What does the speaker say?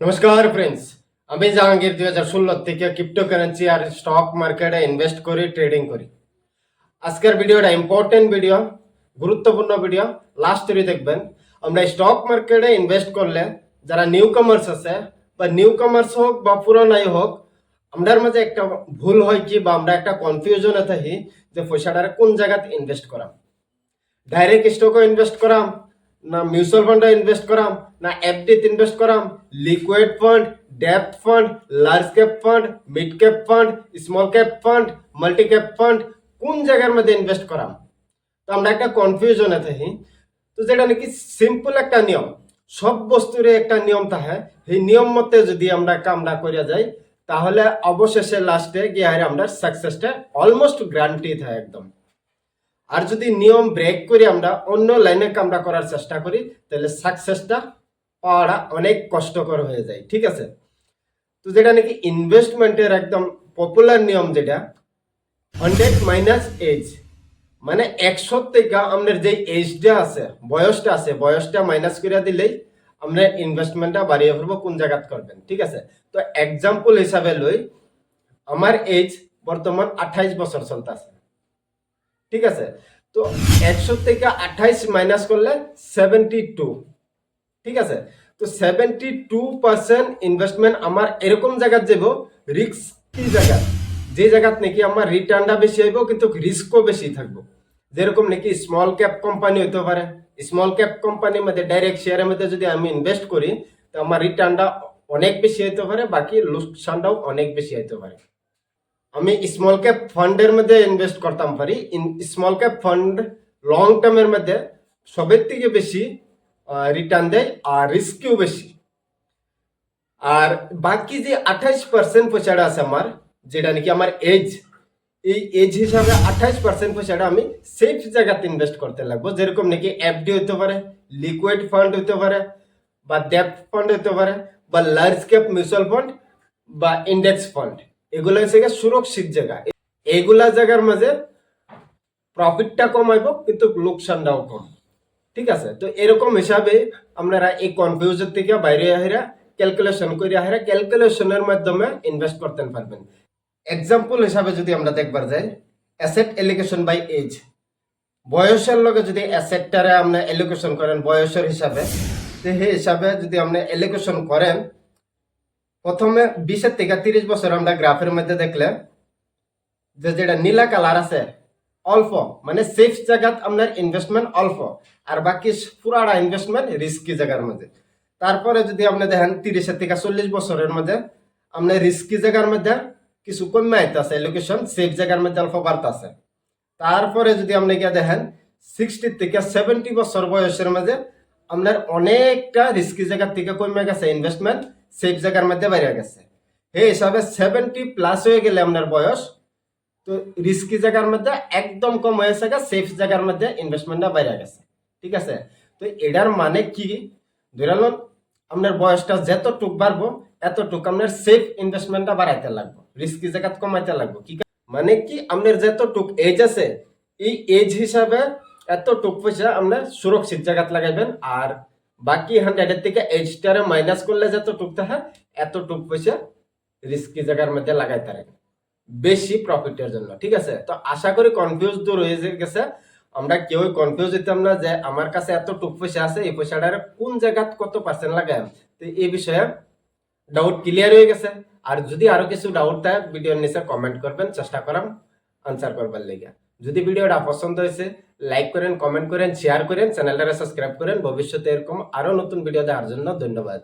নমস্কার ফ্রেন্ডস আমি জাহাঙ্গীর, দুই হাজার ষোলো থেকে ক্রিপ্টোকারেন্সি আর স্টক মার্কেটে ইনভেস্ট করি ট্রেডিং করি। আজকের ভিডিওটা ইম্পর্টেন্ট ভিডিও গুরুত্বপূর্ণ ভিডিও লাস্ট তৈরি দেখবেন। আমরা স্টক মার্কেটে ইনভেস্ট করলে যারা নিউ কামার্স আছে, বা নিউ কামার্স হোক বা পুরানাই হোক, আমরার মাঝে একটা ভুল হয় কি, বা আমরা একটা কনফিউশনে থাকি যে পয়সাটারে কোন জায়গাতে ইনভেস্ট করাম। ডাইরেক্ট স্টকে ইনভেস্ট করাম। না মিউচুয়াল ফান্ডে ইনভেস্ট করাম, না এফডিতে ইনভেস্ট করাম liquid fund depth fund large cap fund mid cap fund small cap fund multi cap fund কোন জায়গার মধ্যে ইনভেস্ট করাম? তো আমরা একটা কনফিউশনে থাকি। তো যেটা নাকি সিম্পল একটা নিয়ম, সব বস্তুরে একটা নিয়ম থাকে। সেই নিয়ম মতে যদি আমরা কামটা করিয়া যাই, তাহলে অবশেষে লাস্টে গিয়ে আমরা সাকসেসটা অলমোস্ট গ্যারান্টি থাকে একদম। আর যদি নিয়ম ব্রেক করে আমরা, অন্য লাইনে কামটা করার চেষ্টা করি, তাহলে সাকসেসটা পাওয়াটা অনেক কষ্টকর হয়ে যায়, ঠিক আছে? তো যেটা নাকি ইনভেস্টমেন্টের একদম পপুলার নিয়ম যেটা হান্ড্রেড মাইনাস এজ মানে একশো থেকে আপনার যে এজটা আছে, বয়সটা আছে, বয়সটা মাইনাস করে দিলেই আমরা ইনভেস্টমেন্টটা বাড়িয়ে ফেলব কোন জায়গাত করবেন, ঠিক আছে? তো এক্সাম্পল হিসাবে লই, আমার এজ বর্তমান আঠাইশ বছর চলতেছে। ঠিক আছে? তো একশো থেকে আঠাইশ মাইনাস করলে সেভেন্টি টু ঠিক আছে? তো সেভেন্টি টু পার্সেন্ট ইনভেস্টমেন্ট আমার এরকম জায়গাত যাব রিস্কি জায়গা যে জায়গাত নাকি আমার রিটার্নটা বেশি হইব, কিন্তু রিস্কও বেশি থাকব। যেরকম নাকি স্মল ক্যাপ কোম্পানি হইতে পারে। স্মল ক্যাপ কোম্পানির মধ্যে ডাইরেক্ট শেয়ারের মধ্যে যদি আমি ইনভেস্ট করি, তো আমার রিটার্নটা অনেক বেশি হইতে পারে, বাকি লোকসানটাও অনেক বেশি হইতে পারে। আমি স্মল ক্যাপ ফান্ডের মধ্যে ইনভেস্ট করতাম, পারি। স্মল ক্যাপ ফান্ড লং টার্মের মধ্যে সবের থেকে বেশি রিটার্ন দেয় আর রিস্কিও বেশি। আর বাকি যে আঠাইশ পার্সেন্ট পয়সাটা আছে আমার, যেটা নাকি আমার এজ এই এজ হিসাবে আঠাইশ পার্সেন্ট পয়সাটা আমি সেফ জায়গাতে ইনভেস্ট করতে লাগবো। যেরকম নাকি এফডি হতে পারে লিকুইড ফান্ড হতে পারে, বা ডেপ ফান্ড হতে পারে, বা লার্জ ক্যাপ মিউচুয়াল ফান্ড বা ইন্ডেক্স ফান্ড এগুলো হচ্ছে সুরক্ষিত জায়গা। এগুলা জায়গার মাঝে প্রফিটটা কমাইব কিন্তু লোকসানটাও কম। ঠিক আছে? তো এরকম হিসাবে আপনারা এই কনফিউজন থেকে বাইরে আহেরা ক্যালকুলেশন করে আহেরা ক্যালকুলেশনের মাধ্যমে ইনভেস্ট করতে পারবেন। এক্সাম্পল হিসাবে যদি আমরা দেখবার যাই অ্যাসেট এলিগেশন বাই এজ বয়সের লগে যদি অ্যাসেটটারে আপনি এলিগেশন করেন, বয়সের হিসাবে, সেই হিসাবে যদি আপনি এলিগেশন করেন প্রথমে বিশের থেকে তিরিশ বছর আমরা গ্রাফের মধ্যে দেখলে যে যেটা নীলা কালার আছে, অল্প মানে সেফ জায়গাত আপনার ইনভেস্টমেন্ট অল্প, আর বাকি পুরাটা ইনভেস্টমেন্ট রিস্কি জায়গার মধ্যে। তারপরে যদি আপনি দেখেন তিরিশের থেকে চল্লিশ বছরের মধ্যে আপনার রিস্কি জায়গার মধ্যে কিছু কমে আইতেছে লোকেশন সেফ জায়গার মধ্যে অল্প বাড়তেছে। তারপরে যদি আপনি গিয়ে দেখেন সিক্সটি থেকে সেভেন্টি বছর বয়সের মধ্যে আপনার অনেকটা রিস্কি জায়গার থেকে কমে গেছে ইনভেস্টমেন্ট সেফ জায়গার মধ্যে বেড়ে গেছে। এই হিসাবে সেভেন্টি প্লাস হয়ে গেলে আপনার বয়স, তো রিস্কি জায়গার মধ্যে একদম কম হয়েছে সেফ জায়গার মধ্যে ইনভেস্টমেন্টটা বেড়ে গেছে। ঠিক আছে? তো এটার মানে কি? ধরালন আপনার বয়সটা যতটুক বাড়বো, এতটুক আপনার সেফ ইনভেস্টমেন্টটা বাড়াইতে লাগবো রিস্কি জায়গা কমাইতে লাগবো। কি মানে কি? আপনার যতটুক এজ আছে, এই এজ হিসাবে এতটুক পয়সা আপনার সুরক্ষিত জায়গাত লাগাইবেন, আর বাকি হান্ড্রেডের থেকে এজটারে মাইনাস করলে যতটুক থাকে, এতটুক পয়সা রিস্কি জায়গার মধ্যে লাগাইতে পারেন বেশি প্রফিটের জন্য, ঠিক আছে? তো আশা করি কনফিউজ দূর হয়ে গেছে। আমরা কেউ কনফিউজ হইতাম না যে আমার কাছে এত টুক পয়সা আছে, এই পয়সাটার কোন জায়গাত কত পার্সেন্ট লাগাই তো এই বিষয়ে ডাউট ক্লিয়ার হয়ে গেছে। আর যদি আরও কিছু ডাউট থাকে ভিডিওর নিচে কমেন্ট করবেন, চেষ্টা করাম আনসার করবার লেগে। যদি ভিডিওটা পছন্দ হয়েছে লাইক করেন কমেন্ট করেন শেয়ার করেন চ্যানেলটা সাবস্ক্রাইব করেন। ভবিষ্যতে এরকম আরও নতুন ভিডিও দেওয়ার জন্য ধন্যবাদ।